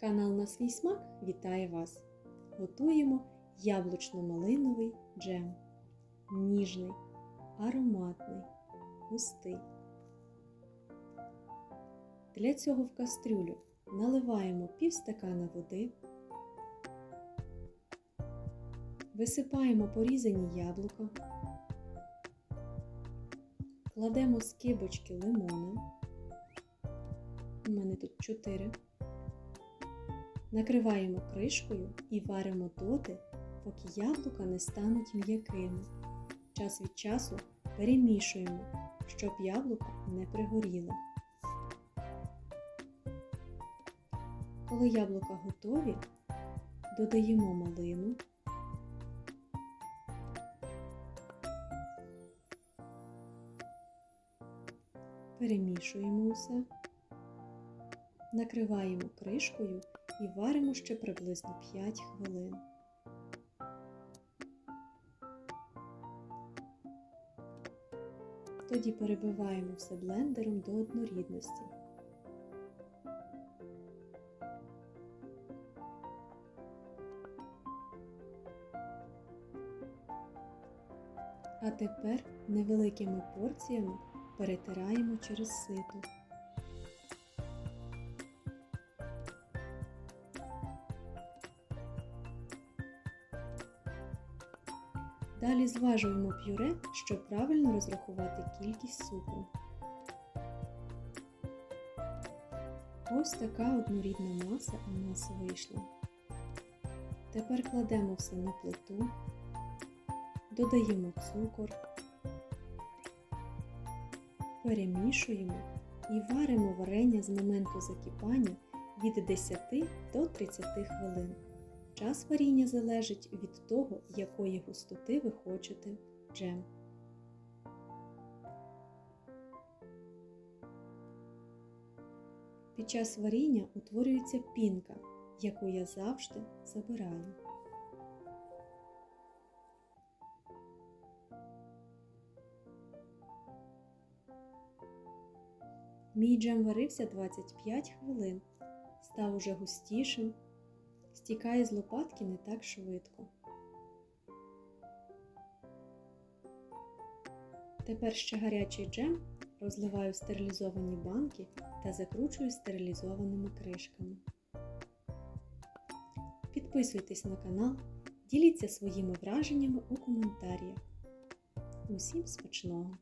Канал на свій смак вітає вас! Готуємо яблучно-малиновий джем. Ніжний, ароматний, густий. Для цього в кастрюлю наливаємо пів стакана води, висипаємо порізані яблука, кладемо скибочки лимона. У мене тут 4. Накриваємо кришкою і варимо доти, поки яблука не стануть м'якими. Час від часу перемішуємо, щоб яблука не пригоріли. Коли яблука готові, додаємо малину. Перемішуємо усе, накриваємо кришкою і варимо ще приблизно 5 хвилин. Тоді перебиваємо все блендером до однорідності. А тепер невеликими порціями перетираємо через сито. Далі зважуємо пюре, щоб правильно розрахувати кількість цукру. Ось така однорідна маса у нас вийшла. Тепер кладемо все на плиту, додаємо цукор, перемішуємо і варимо варення з моменту закипання від 10 до 30 хвилин. Час варіння залежить від того, якої густоти ви хочете джем. Під час варіння утворюється пінка, яку я завжди забираю. Мій джем варився 25 хвилин, став уже густішим стікає з лопатки не так швидко. Тепер ще гарячий джем розливаю стерилізовані банки та закручую стерилізованими кришками. Підписуйтесь на канал, діліться своїми враженнями у коментарях. Усім смачного!